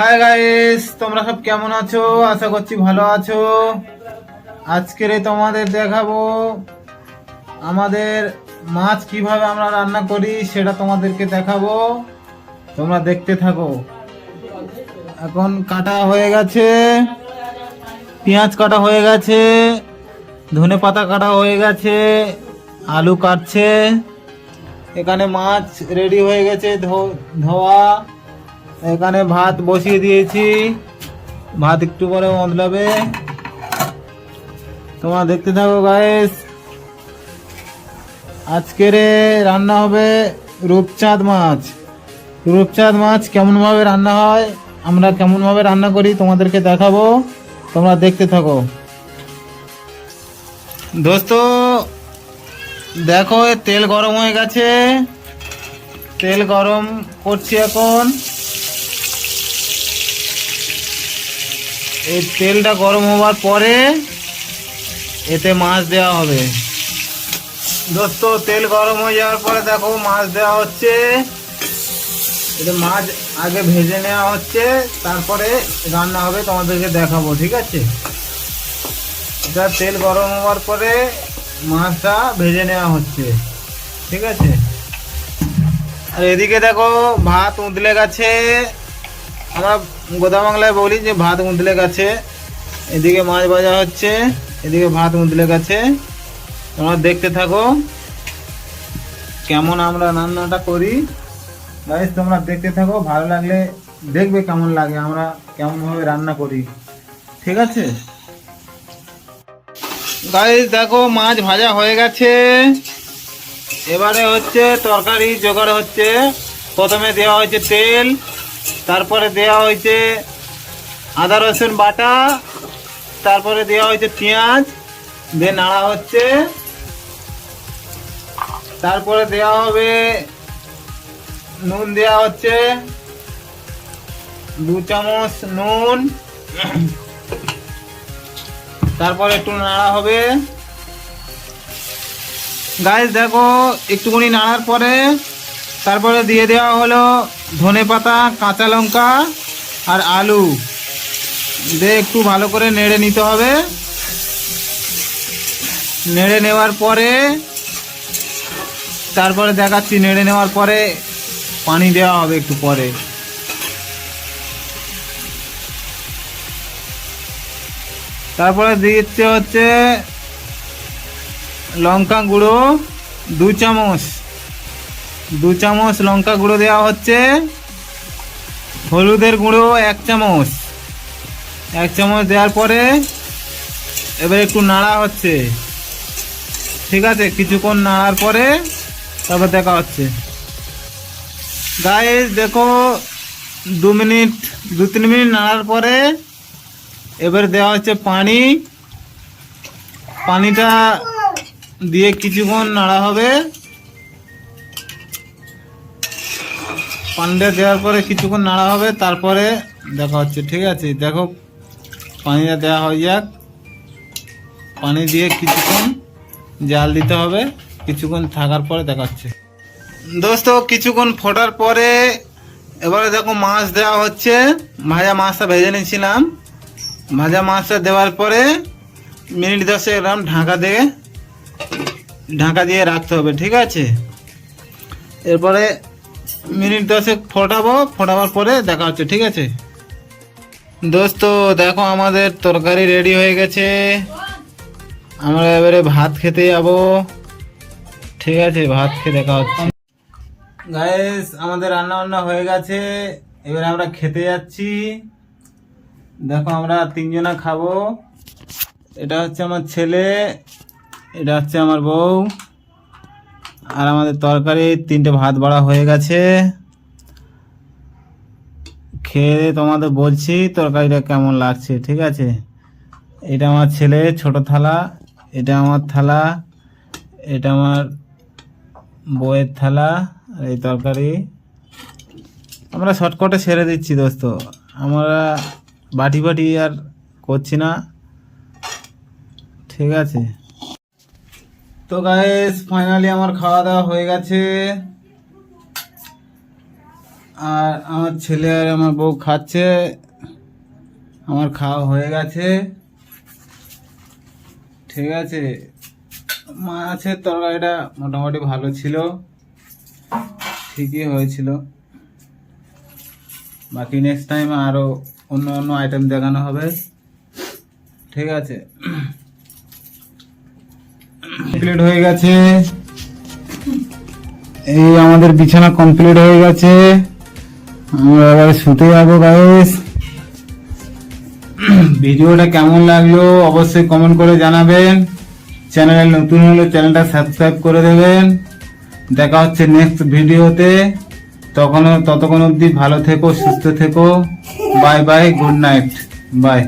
Hi guys তোমরা সব কেমন আছো? আশা করছি ভালো আছো। আজকের তোমাদের দেখাবো আমাদের মাছ কীভাবে আমরা রান্না করি সেটা তোমাদেরকে দেখাবো। তোমরা দেখতে থাকো। এখন কাটা হয়ে গেছে। পেঁয়াজ কাটা হয়ে গেছে। ধনে পাতা কাটা হয়ে গেছে। আলু কাটছে। এখানে মাছ রেডি হয়ে গেছে ধোয়া। এখানে ভাত বসিয়ে দিয়েছি। ভাত একটু পরে বদলাবে তোমরা দেখতে থাকো গায়েস আজকের রান্না হবে রূপচাঁদ মাছ। রূপচাঁদ মাছ কেমন ভাবে রান্না হয়, আমরা কেমন ভাবে রান্না করি তোমাদেরকে দেখাবো। তোমরা দেখতে থাকো। দোস্ত, দেখো তেল গরম হয়ে গেছে। তেল গরম করছি এখন। এই তেলটা গরম হওয়ার পরে এতে মাছ দেওয়া হবে। দোস্ত, তেল গরম হয়ে যাওয়ার পরে দেখো মাছ দেওয়া হচ্ছে। এটা মাছ আগে ভেজে নেওয়া হচ্ছে, তারপরে রান্না হবে, তোমাদেরকে দেখাবো, ঠিক আছে? এটা তেল গরম হওয়ার পরে মাছটা ভেজে নেওয়া হচ্ছে, ঠিক আছে? আর এদিকে দেখো ভাত উঁদলে গেছে। আমরা গোদা বাংলায় বলি যে ভাত উঁদলে গেছে, এদিকে মাছ ভাজা হচ্ছে, এদিকে ভাত উঁদলে গেছে। তোমরা দেখতে থাকো কেমন আমরা রান্নাটা করি। গাইস তোমরা দেখতে থাকো, ভালো লাগলে দেখবে কেমন লাগে, আমরা কেমনভাবে রান্না করি। ঠিক আছে? গাইস দেখো, মাছ ভাজা হয়ে গেছে। এবারে হচ্ছে তরকারি, জোগাড় হচ্ছে। প্রথমে দেওয়া হয়েছে তেল তারপরে দেওয়া হয়েছে আদা, রসুন বাটা, তারপরে দেওয়া হয়েছে পেঁয়াজ দিয়ে নাড়া হচ্ছে, তারপরে দেওয়া হবে, নুন দেওয়া হচ্ছে, দু চামচ নুন, তারপরে একটু নাড়া হবে। গাছ দেখো, একটুখানি নাড়ার পরে, তারপরে দিয়ে দেওয়া হলো ধনে পাতা, কাঁচা লঙ্কা আর আলু। দিয়ে একটু ভালো করে নেড়ে নিতে হবে। নেড়ে নেওয়ার পরে, তারপরে দেখাচ্ছি, নেড়ে নেওয়ার পরে পানি দেওয়া হবে একটু পরে। তারপরে দিচ্ছে হচ্ছে লঙ্কা গুঁড়ো, দু চামচ। দু চামচ লঙ্কা গুঁড়ো দেওয়া হচ্ছে। হলুদের গুঁড়ো এক চামচ। এক চামচ দেওয়ার পরে এবার একটু নাড়া হচ্ছে। ঠিক আছে, কিছুক্ষণ নাড়ার পরে তারপর দেখা হচ্ছে। গায়ে দেখো, দু মিনিট, দু তিন মিনিট নাড়ার পরে এবার দেওয়া হচ্ছে পানি। পানিটা দিয়ে কিছুক্ষণ নাড়া হবে। পানিটা দেওয়ার পরে কিছুক্ষণ নাড়া হবে, তারপরে দেখা হচ্ছে, ঠিক আছে? দেখো পানিটা দেওয়া হয়ে যাক। পানি দিয়ে কিছুক্ষণ জাল দিতে হবে, কিছুক্ষণ থাকার পরে দেখাচ্ছে দোস্ত, কিছুক্ষণ ফোটার পরে এবারে দেখো মাছ দেওয়া হচ্ছে। ভাজা মাছটা ভেজে নিয়েছিলাম। ভাজা মাছটা দেওয়ার পরে মিনিট দশে এরকম ঢাকা দিয়ে ঢাকা দিয়ে রাখতে হবে, ঠিক আছে? এরপরে মিনিট দশেক ফোটাবো, ফোটাবার পরে দেখা হচ্ছে, ঠিক আছে? দোস্ত, দেখো আমাদের তরকারি রেডি হয়ে গেছে। আমরা এবারে ভাত খেতে যাব। ঠিক আছে, ভাত খেয়ে দেখা হচ্ছে। গাইস আমাদের রান্না বান্না হয়ে গেছে। এবারে আমরা খেতে যাচ্ছি। দেখো আমরা তিনজনা খাব। এটা হচ্ছে আমার ছেলে, এটা হচ্ছে আমার বউ। আর আমাদের তরকারি, তিনটে ভাত বাড়া হয়ে গেছে। খেয়ে তোমাদের বলছি তরকারিটা কেমন লাগছে, ঠিক আছে? এটা আমার ছেলে, ছোট থালা, এটা আমার থালা, এটা আমার বউয়ের থালা, আর এই তরকারি। আমরা শর্টকাটে ছেড়ে দিচ্ছি দোস্ত। আমরা বাটি বাটি আর করছি না। ঠিক আছে? তো গাইস ফাইনালি আমার খাওয়া দাওয়া হয়ে গেছে। আর আমার ছেলে আর আমার বউ খাচ্ছে। আমার খাওয়া হয়ে গেছে। ঠিক আছে। মাছের তরকারিটা মোটামুটি ভালো ছিল। ঠিকই হয়েছিল। বাকি নেক্সট টাইম আরও অন্য অন্য আইটেম দেখানো হবে। ঠিক আছে। কমপ্লিট হয়ে গেছে। এই আমাদের বিছানা কমপ্লিট হয়ে গেছে। আমরা এবারে শুতে যাব গাইস ভিডিওটা কেমন লাগল অবশ্যই কমেন্ট করে জানাবেন। চ্যানেলে নতুন হলে চ্যানেলটা সাবস্ক্রাইব করে দেবেন। দেখা হচ্ছে নেক্সট ভিডিওতে। তখন ততক্ষণ অবধি ভালো থেকো, সুস্থ থেকো। Bye bye good night bye